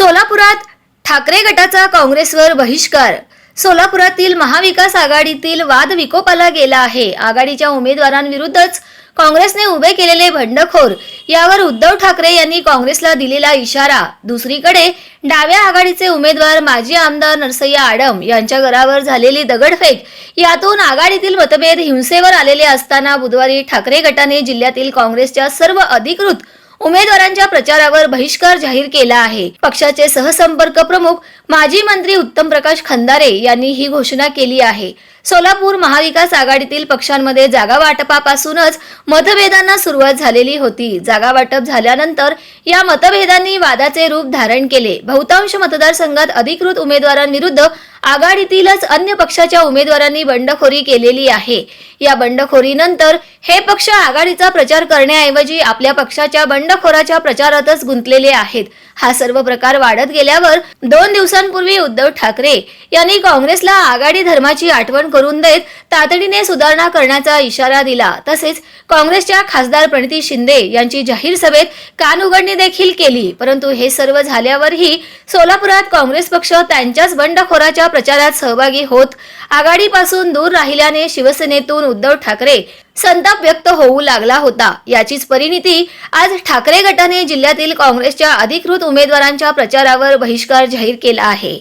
सोलापुरात ठाकरे गटाचा काँग्रेसवर बहिष्कार. सोलापुरातील महाविकास आघाडीतील वाद विकोपाला गेला आहे. आघाडीच्या उमेदवारांविरुद्धच काँग्रेसने उभे केलेले बंडखोर यावर उद्धव ठाकरे यांनी काँग्रेसला दिलेला इशारा. दुसरीकडे डाव्या आघाडीचे उमेदवार माजी आमदार नरसय्या आडम यांच्या घरावर झालेली दगडफेक यातून आघाडीतील मतभेद हिंसेवर आलेले असताना बुधवारी ठाकरे गटाने जिल्ह्यातील काँग्रेसच्या सर्व अधिकृत उमेदवारांच्या प्रचारावर बहिष्कार जाहीर केला आहे. पक्षाचे सहसंपर्क प्रमुख माजी मंत्री उत्तम प्रकाश खंदारे यांनी ही घोषणा केली आहे. सोलापूर महाविकास आघाडीतील पक्षांमध्ये जागा वाटपापासूनच मतभेदांना सुरुवात झालेली होती. जागा वाटप झाल्यानंतर या मतभेदांनी वादाचे रूप धारण केले. बहुतांश मतदारसंघात अधिकृत उमेदवारांविरुद्ध आघाडीतीलच अन्य पक्षाच्या उमेदवारांनी बंडखोरी केलेली आहे. या बंडखोरीनंतर हे पक्ष आघाडीचा प्रचार करण्याऐवजी आपल्या पक्षाच्या बंडखोराच्या प्रचारातच गुंतलेले आहेत. हा सर्व प्रकार वाढत गेल्यावर दोन दिवसांपूर्वी उद्धव ठाकरे यांनी काँग्रेसला आघाडी धर्माची आठवण करून देत तातडीने सुधारणा करण्याचा इशारा दिला. तसेच काँग्रेसच्या खासदार प्रणिती शिंदे यांची जाहीर सभेत कानउघडणी देखील केली. परंतु हे सर्व झाल्यावरही सोलापुरात काँग्रेस पक्ष त्यांच्याच बंडखोराच्या प्रचारात सहभागी होत आघाडीपासून दूर राहिल्याने शिवसेनेतून उद्धव ठाकरे संताप व्यक्त होऊ लागला होता. याचीच परिणिती आज ठाकरे गटाने जिल्ह्यातील काँग्रेसच्या अधिकृत उमेदवारांच्या प्रचारावर बहिष्कार जाहीर केला आहे.